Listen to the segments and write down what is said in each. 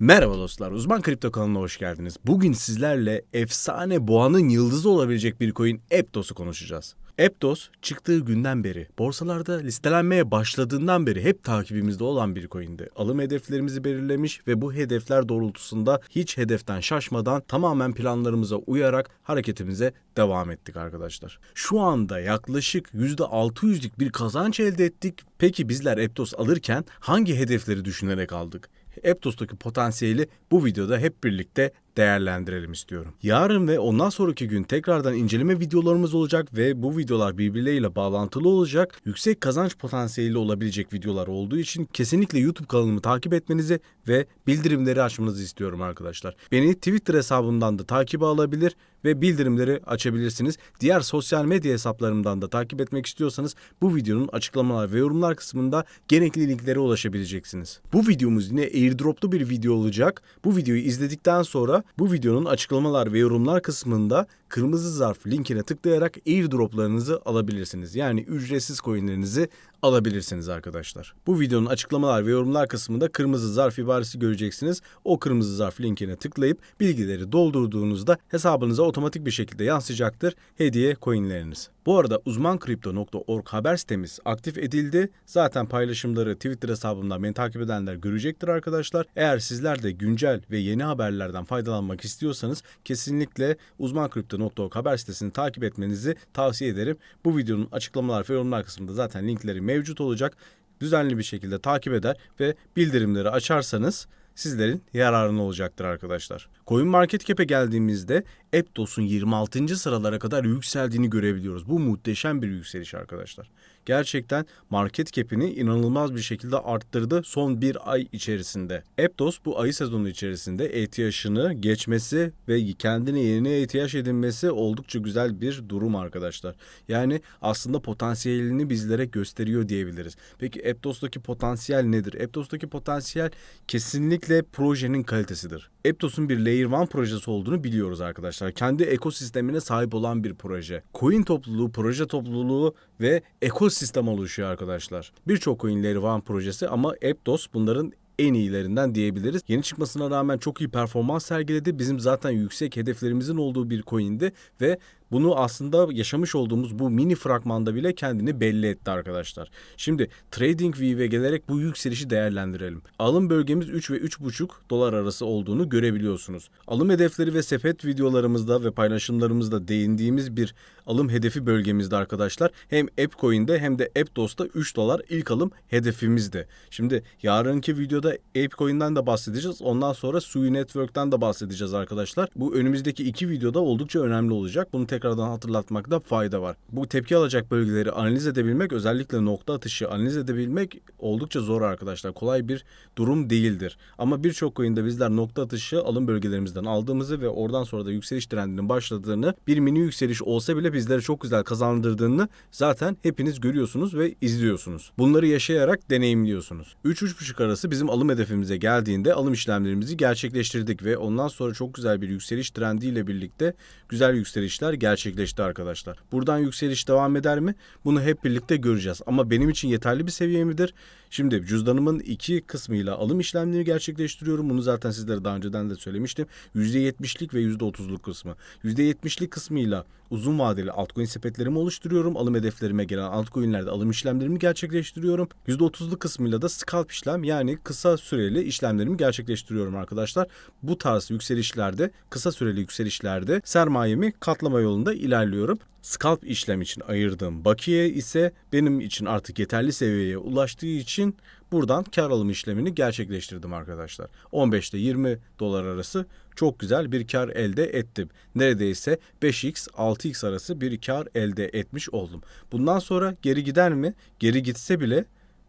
Merhaba dostlar, Uzman Kripto kanalına hoş geldiniz. Bugün sizlerle efsane boğanın yıldızı olabilecek bir coin Aptos'u konuşacağız. Aptos çıktığı günden beri, borsalarda listelenmeye başladığından beri hep takibimizde olan bir coin'di. Alım hedeflerimizi belirlemiş ve bu hedefler doğrultusunda hiç hedeften şaşmadan tamamen planlarımıza uyarak hareketimize devam ettik arkadaşlar. Şu anda yaklaşık %600'lük bir kazanç elde ettik. Peki bizler Aptos alırken hangi hedefleri düşünerek aldık? Aptos'taki potansiyeli bu videoda hep birlikte değerlendirelim istiyorum. Yarın ve ondan sonraki gün tekrardan inceleme videolarımız olacak ve bu videolar birbirleriyle bağlantılı olacak. Yüksek kazanç potansiyeli olabilecek videolar olduğu için kesinlikle YouTube kanalımı takip etmenizi ve bildirimleri açmanızı istiyorum arkadaşlar. Beni Twitter hesabımdan da takibe alabilir ve bildirimleri açabilirsiniz. Diğer sosyal medya hesaplarımdan da takip etmek istiyorsanız bu videonun açıklamalar ve yorumlar kısmında gerekli linklere ulaşabileceksiniz. Bu videomuz yine airdroplu bir video olacak. Bu videoyu izledikten sonra bu videonun açıklamalar ve yorumlar kısmında kırmızı zarf linkine tıklayarak airdroplarınızı alabilirsiniz. Yani ücretsiz coinlerinizi alabilirsiniz arkadaşlar. Bu videonun açıklamalar ve yorumlar kısmında kırmızı zarf ibaresi göreceksiniz. O kırmızı zarf linkine tıklayıp bilgileri doldurduğunuzda hesabınıza otomatik bir şekilde yansıyacaktır hediye coinleriniz. Bu arada uzmankripto.org haber sitemiz aktif edildi. Zaten paylaşımları Twitter hesabımdan beni takip edenler görecektir arkadaşlar. Eğer sizler de güncel ve yeni haberlerden faydalanmak istiyorsanız kesinlikle uzmankripto.org haber sitesini takip etmenizi tavsiye ederim. Bu videonun açıklamalar ve yorumlar kısmında zaten linkleri mevcut olacak. Düzenli bir şekilde takip eder ve bildirimleri açarsanız sizlerin yararına olacaktır arkadaşlar. Coin Market Cap'e geldiğimizde Aptos'un 26. sıralara kadar yükseldiğini görebiliyoruz. Bu muhteşem bir yükseliş arkadaşlar. Gerçekten market cap'ini inanılmaz bir şekilde arttırdı son bir ay içerisinde. Aptos bu ayı sezonu içerisinde ETH'ını geçmesi ve kendine yeni ETH edinmesi oldukça güzel bir durum arkadaşlar. Yani aslında potansiyelini bizlere gösteriyor diyebiliriz. Peki Aptos'taki potansiyel nedir? Aptos'taki potansiyel kesinlikle projenin kalitesidir. Aptos'un bir Layer 1 projesi olduğunu biliyoruz arkadaşlar. Kendi ekosistemine sahip olan bir proje. Coin topluluğu, proje topluluğu ve ekosistem oluşuyor arkadaşlar. Birçok coin Layer 1 projesi ama Aptos bunların en iyilerinden diyebiliriz. Yeni çıkmasına rağmen çok iyi performans sergiledi. Bizim zaten yüksek hedeflerimizin olduğu bir coin'di ve bunu aslında yaşamış olduğumuz bu mini fragmanda bile kendini belli etti arkadaşlar. Şimdi TradingView'e gelerek bu yükselişi değerlendirelim. Alım bölgemiz 3 ve 3,5 dolar arası olduğunu görebiliyorsunuz. Alım hedefleri ve sepet videolarımızda ve paylaşımlarımızda değindiğimiz bir alım hedefi bölgemizde arkadaşlar. Hem AppCoin'de hem de AppDos'ta 3 dolar ilk alım hedefimizdi. Şimdi yarınki videoda ApeCoin'den de bahsedeceğiz. Ondan sonra Sui Network'ten de bahsedeceğiz arkadaşlar. Bu önümüzdeki iki videoda oldukça önemli olacak. Bunu tekrardan hatırlatmakta fayda var. Bu tepki alacak bölgeleri analiz edebilmek özellikle nokta atışı analiz edebilmek oldukça zor arkadaşlar. Kolay bir durum değildir. Ama birçok coin'de bizler nokta atışı alım bölgelerimizden aldığımızı ve oradan sonra da yükseliş trendinin başladığını bir mini yükseliş olsa bile bizlere çok güzel kazandırdığını zaten hepiniz görüyorsunuz ve izliyorsunuz. Bunları yaşayarak deneyimliyorsunuz. 3-3,5 arası bizim alım hedefimize geldiğinde alım işlemlerimizi gerçekleştirdik ve ondan sonra çok güzel bir yükseliş trendiyle birlikte güzel yükselişler gerçekleşti arkadaşlar. Buradan yükseliş devam eder mi? Bunu hep birlikte göreceğiz. Ama benim için yeterli bir seviye midir? Şimdi cüzdanımın iki kısmıyla alım işlemlerini gerçekleştiriyorum. Bunu zaten sizlere daha önceden de söylemiştim. %70'lik ve %30'luk kısmı. %70'lik kısmıyla uzun vadeli altcoin sepetlerimi oluşturuyorum. Alım hedeflerime gelen altcoin'lerde alım işlemlerimi gerçekleştiriyorum. %30'luk kısmıyla da scalp işlem yani kısa süreli işlemlerimi gerçekleştiriyorum arkadaşlar. Bu tarz yükselişlerde, kısa süreli yükselişlerde sermayemi katlama yolunda ilerliyorum. Scalp işlem için ayırdığım bakiye ise benim için artık yeterli seviyeye ulaştığı için buradan kar alım işlemini gerçekleştirdim arkadaşlar. 15 ile 20 dolar arası çok güzel bir kar elde ettim. Neredeyse 5x 6x arası bir kar elde etmiş oldum. Bundan sonra geri gider mi? Geri gitse bile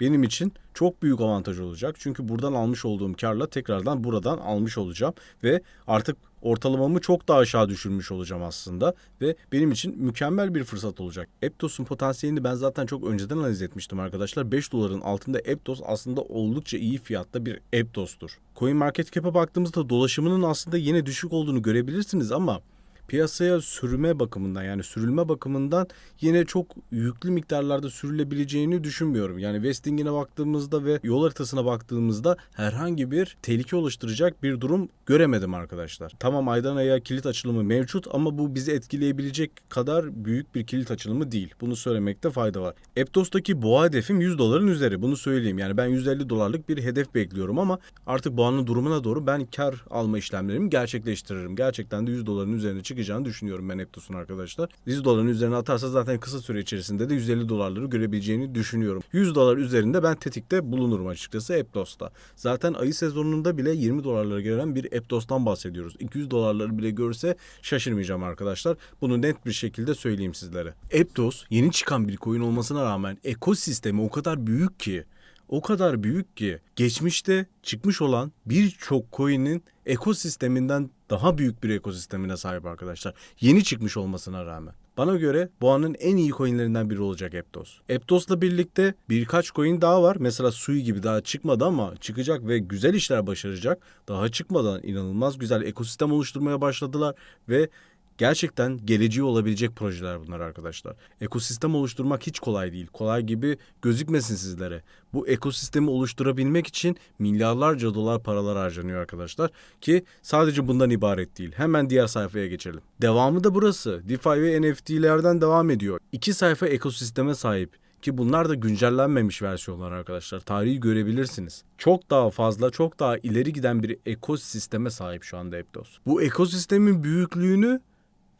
benim için çok büyük avantaj olacak. Çünkü buradan almış olduğum karla tekrardan buradan almış olacağım ve artık ortalamamı çok daha aşağı düşürmüş olacağım aslında ve benim için mükemmel bir fırsat olacak. Aptos'un potansiyelini ben zaten çok önceden analiz etmiştim arkadaşlar. 5 doların altında Aptos aslında oldukça iyi fiyatta bir Aptos'tur. Coin Market Cap'e baktığımızda dolaşımının aslında yine düşük olduğunu görebilirsiniz ama piyasaya sürme bakımından yani sürülme bakımından yine çok yüklü miktarlarda sürülebileceğini düşünmüyorum. Yani Westing'ine baktığımızda ve yol haritasına baktığımızda herhangi bir tehlike oluşturacak bir durum göremedim arkadaşlar. Tamam aydan aya kilit açılımı mevcut ama bu bizi etkileyebilecek kadar büyük bir kilit açılımı değil. Bunu söylemekte fayda var. Eptos'taki boğa hedefim 100 doların üzeri. Bunu söyleyeyim. Yani ben 150 dolarlık bir hedef bekliyorum ama artık boğanın durumuna doğru ben kar alma işlemlerimi gerçekleştiririm. Gerçekten de 100 doların üzerine çıkacağını düşünüyorum ben Eptos'un arkadaşlar. 100 doların üzerine atarsa zaten kısa süre içerisinde de 150 dolarları görebileceğini düşünüyorum. 100 dolar üzerinde ben tetikte bulunurum açıkçası Eptos'ta. Zaten ayı sezonunda bile 20 dolarlara gelen bir Eptos'tan bahsediyoruz. 200 dolarları bile görse şaşırmayacağım arkadaşlar. Bunu net bir şekilde söyleyeyim sizlere. Eptos yeni çıkan bir coin olmasına rağmen ekosistemi o kadar büyük ki o kadar büyük ki geçmişte çıkmış olan birçok coin'in ekosisteminden daha büyük bir ekosistemine sahip arkadaşlar. Yeni çıkmış olmasına rağmen. Bana göre boğanın en iyi coinlerinden biri olacak Eptos. Eptos'la birlikte birkaç coin daha var. Mesela Sui gibi daha çıkmadı ama çıkacak ve güzel işler başaracak. Daha çıkmadan inanılmaz güzel ekosistem oluşturmaya başladılar ve Gerçekten geleceği olabilecek projeler bunlar arkadaşlar. Ekosistem oluşturmak hiç kolay değil. Kolay gibi gözükmesin sizlere. Bu ekosistemi oluşturabilmek için milyarlarca dolar paralar harcanıyor arkadaşlar. Ki sadece bundan ibaret değil. Hemen diğer sayfaya geçelim. Devamı da burası. DeFi ve NFT'lerden devam ediyor. İki sayfa ekosisteme sahip ki bunlar da güncellenmemiş versiyonlar arkadaşlar. Tarihi görebilirsiniz. Çok daha fazla, çok daha ileri giden bir ekosisteme sahip şu anda Eptos. Bu ekosistemin büyüklüğünü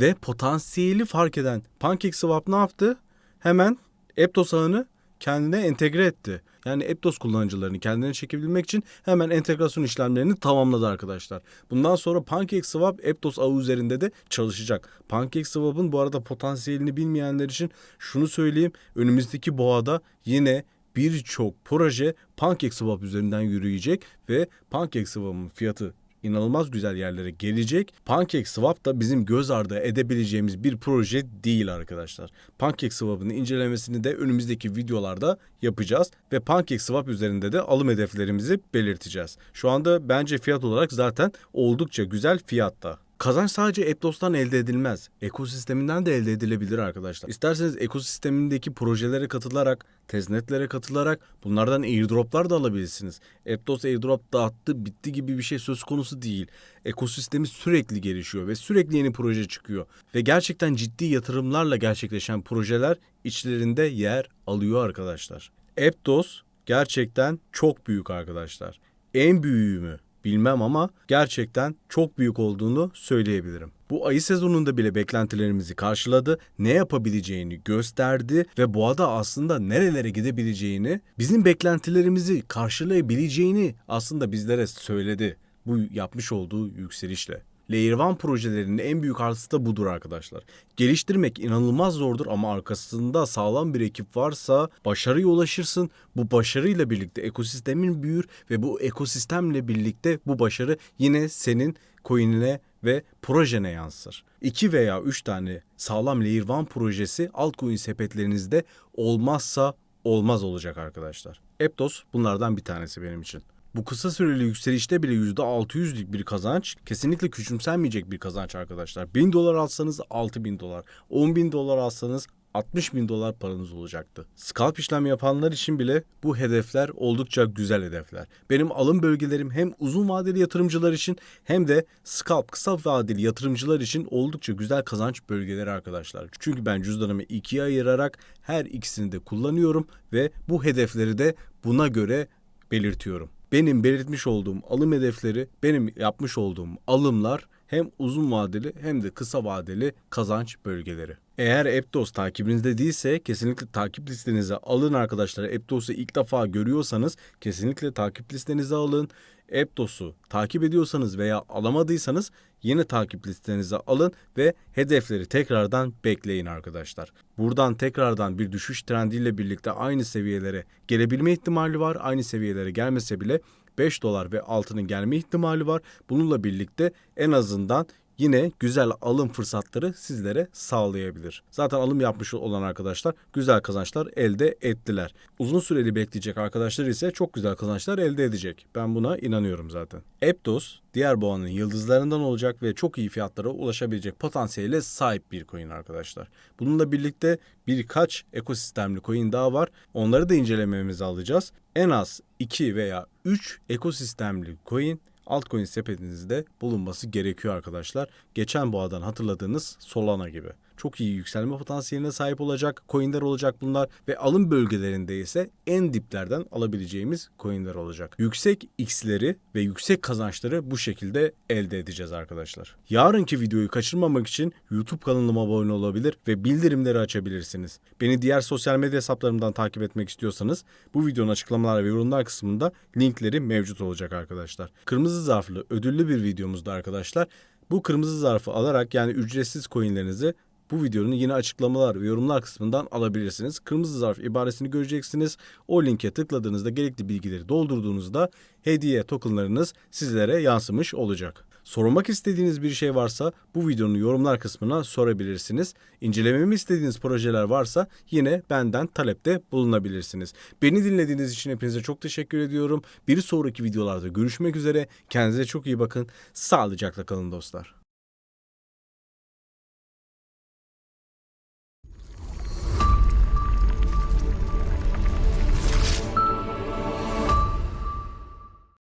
ve potansiyeli fark eden PancakeSwap ne yaptı? Hemen Eptos ağını kendine entegre etti. Yani Eptos kullanıcılarını kendine çekebilmek için hemen entegrasyon işlemlerini tamamladı arkadaşlar. Bundan sonra PancakeSwap Eptos ağı üzerinde de çalışacak. PancakeSwap'ın bu arada potansiyelini bilmeyenler için şunu söyleyeyim. Önümüzdeki boğada yine birçok proje PancakeSwap üzerinden yürüyecek ve PancakeSwap'ın fiyatı inanılmaz güzel yerlere gelecek. PancakeSwap da bizim göz ardı edebileceğimiz bir proje değil arkadaşlar. PancakeSwap'ın incelemesini de önümüzdeki videolarda yapacağız ve PancakeSwap üzerinde de alım hedeflerimizi belirteceğiz. Şu anda bence fiyat olarak zaten oldukça güzel fiyatta. Kazanç sadece Eptos'tan elde edilmez. Ekosisteminden de elde edilebilir arkadaşlar. İsterseniz ekosistemindeki projelere katılarak, teznetlere katılarak bunlardan airdroplar da alabilirsiniz. Eptos airdrop dağıttı, bitti gibi bir şey söz konusu değil. Ekosistemi sürekli gelişiyor ve sürekli yeni proje çıkıyor. Ve gerçekten ciddi yatırımlarla gerçekleşen projeler içlerinde yer alıyor arkadaşlar. Eptos gerçekten çok büyük arkadaşlar. En büyüğü mü? Bilmem ama gerçekten çok büyük olduğunu söyleyebilirim. Bu ayı sezonunda bile beklentilerimizi karşıladı, ne yapabileceğini gösterdi ve boğada aslında nerelere gidebileceğini, bizim beklentilerimizi karşılayabileceğini aslında bizlere söyledi bu yapmış olduğu yükselişle. Layer 1 projelerinin en büyük artısı da budur arkadaşlar. Geliştirmek inanılmaz zordur ama arkasında sağlam bir ekip varsa başarıya ulaşırsın. Bu başarıyla birlikte ekosistemin büyür ve bu ekosistemle birlikte bu başarı yine senin coin'ine ve projene yansır. 2 veya 3 tane sağlam Layer 1 projesi altcoin sepetlerinizde olmazsa olmaz olacak arkadaşlar. Eptos bunlardan bir tanesi benim için. Bu kısa süreli yükselişte bile %600'lük bir kazanç kesinlikle küçümsenmeyecek bir kazanç arkadaşlar. 1000 dolar alsanız 6000 dolar, 10 bin dolar alsanız 60 bin dolar paranız olacaktı. Scalp işlem yapanlar için bile bu hedefler oldukça güzel hedefler. Benim alım bölgelerim hem uzun vadeli yatırımcılar için hem de scalp kısa vadeli yatırımcılar için oldukça güzel kazanç bölgeleri arkadaşlar. Çünkü ben cüzdanımı ikiye ayırarak her ikisini de kullanıyorum ve bu hedefleri de buna göre belirtiyorum benim belirtmiş olduğum alım hedefleri, benim yapmış olduğum alımlar hem uzun vadeli hem de kısa vadeli kazanç bölgeleri. Eğer Eptos takibinizde değilse kesinlikle takip listenize alın arkadaşlar. Eptos'u ilk defa görüyorsanız kesinlikle takip listenize alın. Eptos'u takip ediyorsanız veya alamadıysanız yeni takip listenize alın ve hedefleri tekrardan bekleyin arkadaşlar. Buradan tekrardan bir düşüş trendiyle birlikte aynı seviyelere gelebilme ihtimali var. Aynı seviyelere gelmese bile 5 dolar ve altının gelme ihtimali var. Bununla birlikte en azından yine güzel alım fırsatları sizlere sağlayabilir. Zaten alım yapmış olan arkadaşlar güzel kazançlar elde ettiler. Uzun süreli bekleyecek arkadaşlar ise çok güzel kazançlar elde edecek. Ben buna inanıyorum zaten. Aptos diğer boğanın yıldızlarından olacak ve çok iyi fiyatlara ulaşabilecek potansiyele sahip bir coin arkadaşlar. Bununla birlikte birkaç ekosistemli coin daha var. Onları da incelememizi alacağız. En az 2 veya 3 ekosistemli coin altcoin sepetinizde bulunması gerekiyor arkadaşlar. Geçen boğadan hatırladığınız Solana gibi. Çok iyi yükselme potansiyeline sahip olacak coinler olacak bunlar ve alım bölgelerinde ise en diplerden alabileceğimiz coinler olacak. Yüksek x'leri ve yüksek kazançları bu şekilde elde edeceğiz arkadaşlar. Yarınki videoyu kaçırmamak için YouTube kanalıma abone olabilir ve bildirimleri açabilirsiniz. Beni diğer sosyal medya hesaplarımdan takip etmek istiyorsanız bu videonun açıklamalar ve yorumlar kısmında linkleri mevcut olacak arkadaşlar. Kırmızı zarflı ödüllü bir videomuzda arkadaşlar bu kırmızı zarfı alarak yani ücretsiz coinlerinizi bu videonun yine açıklamalar ve yorumlar kısmından alabilirsiniz. Kırmızı zarf ibaresini göreceksiniz. O linke tıkladığınızda gerekli bilgileri doldurduğunuzda hediye tokenlarınız sizlere yansımış olacak. Sormak istediğiniz bir şey varsa bu videonun yorumlar kısmına sorabilirsiniz. İncelememi istediğiniz projeler varsa yine benden talepte bulunabilirsiniz. Beni dinlediğiniz için hepinize çok teşekkür ediyorum. Bir sonraki videolarda görüşmek üzere. Kendinize çok iyi bakın. Sağlıcakla kalın dostlar.